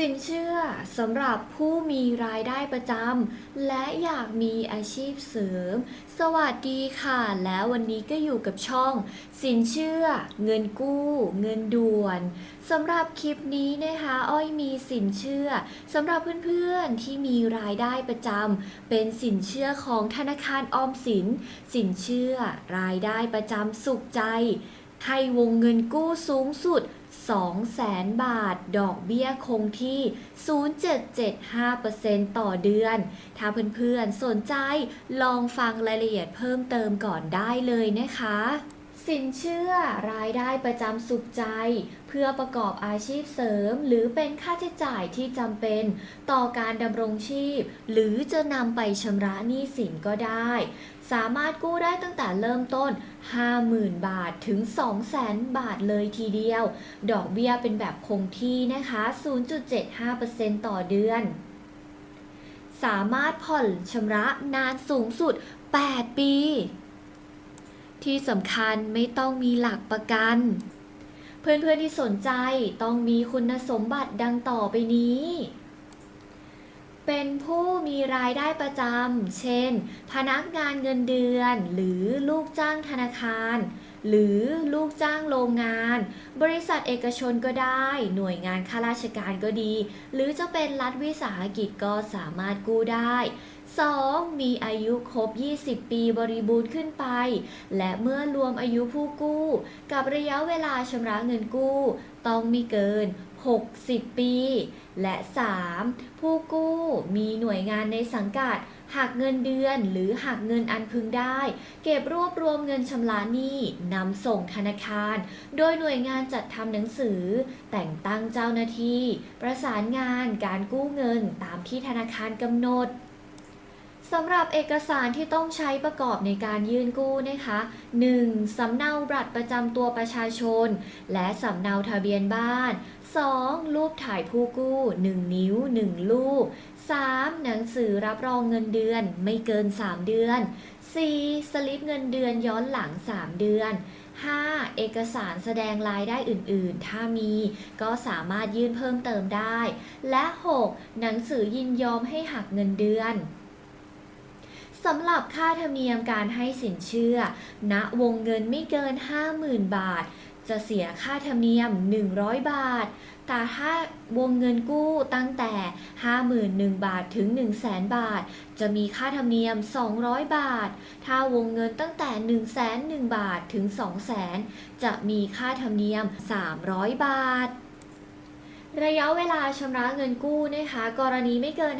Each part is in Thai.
สินเชื่อสำหรับผู้มีรายได้ประจำและอยากมีอาชีพเสริม สวัสดีค่ะ แล้ววันนี้ก็อยู่กับช่อง สินเชื่อ เงินกู้ เงินด่วนสำหรับคลิปนี้นะคะ อ้อยมีสินเชื่อสำหรับเพื่อนๆที่มีรายได้ประจำเป็นสินเชื่อของธนาคารออมสิน สินเชื่อ รายได้ประจำสุขใจให้วงเงินกู้สูงสุด 200,000 บาท ดอกเบี้ยคงที่0.775%ต่อเดือน ถ้าเพื่อนๆสนใจลองฟังรายละเอียดเพิ่มเติมก่อนได้เลยนะคะ สินเชื่อรายได้ประจำสุขใจ เพื่อประกอบอาชีพเสริม หรือเป็นค่าใช้จ่ายที่จำเป็น ต่อการดำรงชีพ หรือจะนำไปชำระหนี้สินก็ได้ สามารถกู้ได้ตั้งแต่เริ่มต้น 50,000 บาทถึง 200,000 บาทเลยทีเดียว ดอกเบี้ยเป็นแบบคงที่นะคะ 0.75%ต่อเดือน สามารถผ่อนชำระนานสูงสุด 8 ปี ที่สำคัญไม่ต้องมีหลักประกัน เพื่อนๆที่สนใจต้องมีคุณสมบัติดังต่อไปนี้ เป็นผู้มีรายได้ประจำ เช่น พนักงานเงินเดือน หรือลูกจ้างธนาคาร หรือลูกจ้างโรงงาน บริษัทเอกชนก็ได้ หน่วยงานข้าราชการก็ดี หรือจะเป็นรัฐวิสาหกิจก็สามารถกู้ได้ 2. มีอายุครบ 20 ปีบริบูรณ์ขึ้นไป และเมื่อรวมอายุผู้กู้ กับระยะเวลาชำระเงินกู้ต้องไม่เกิน 60 ปี และ 3. ผู้กู้มีหน่วยงานในสังกัดหักเงินเดือนหรือหักเงินอันพึงได้ เก็บรวบรวมเงินชำระหนี้นำส่งธนาคาร โดยหน่วยงานจัดทำหนังสือ แต่งตั้งเจ้าหน้าที่ ประสานงานการกู้เงินตามที่ธนาคารกำหนด สำหรับเอกสารที่ต้องใช้ประกอบในการยื่นกู้นะคะ 1. สำเนาบัตรประจำตัวประชาชน และสำเนาทะเบียนบ้าน 2. รูปถ่ายผู้กู้ 1 นิ้ว 1 รูป 3. หนังสือรับรองเงินเดือนไม่เกิน 3 เดือน 4. สลิปเงินเดือนย้อนหลัง 3 เดือน 5. เอกสารแสดงรายได้อื่น ๆ ถ้ามีก็สามารถยื่นเพิ่มเติมได้ และ 6. หนังสือยินยอมให้หักเงินเดือน สำหรับค่าธรรมเนียมการให้สินเชื่อ ณวงเงินไม่เกิน 50,000 บาท จะเสียค่าธรรมเนียม 100 บาท แต่ถ้าวงเงินกู้ตั้งแต่ 51,000 บาทถึง 100,000 บาท จะมีค่าธรรมเนียม 200 บาท ถ้าวงเงินตั้งแต่ 101,000 บาทถึง 200,000 จะมีค่าธรรมเนียม 300 บาท ระยะเวลาชำระเงินกู้นะคะ กรณีไม่เกิน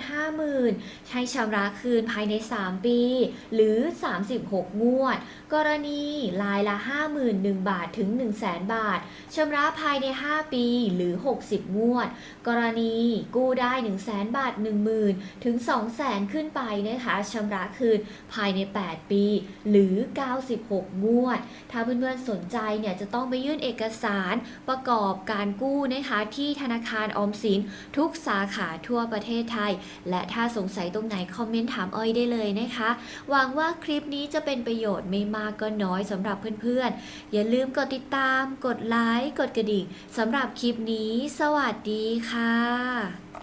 50,000 ใช้ชำระคืนภายใน 3 ปี หรือ 36 งวด กรณีรายละ 51,000 บาทถึง 100,000 บาทชำระภายใน 5 ปีหรือ 60 งวด กรณีกู้ได้ 100,000 บาท 10,000 ถึง 200,000 ขึ้นไปนะคะชำระคืนภายใน 8 ปี หรือ 96 งวด ถ้าเพื่อนๆสนใจเนี่ยจะต้องไปยื่นเอกสารประกอบการกู้นะคะที่ธนานาคารออมสินทุกสาขาทั่วประเทศไทย และถ้าสงสัยตรงไหนคอมเมนต์ถามอ้อยได้เลยนะคะ หวังว่าคลิปนี้จะเป็นประโยชน์ไม่มากก็น้อยสำหรับเพื่อนๆ อย่าลืมกดติดตาม กดไลค์ กดกระดิ่งสำหรับคลิปนี้ สวัสดีค่ะ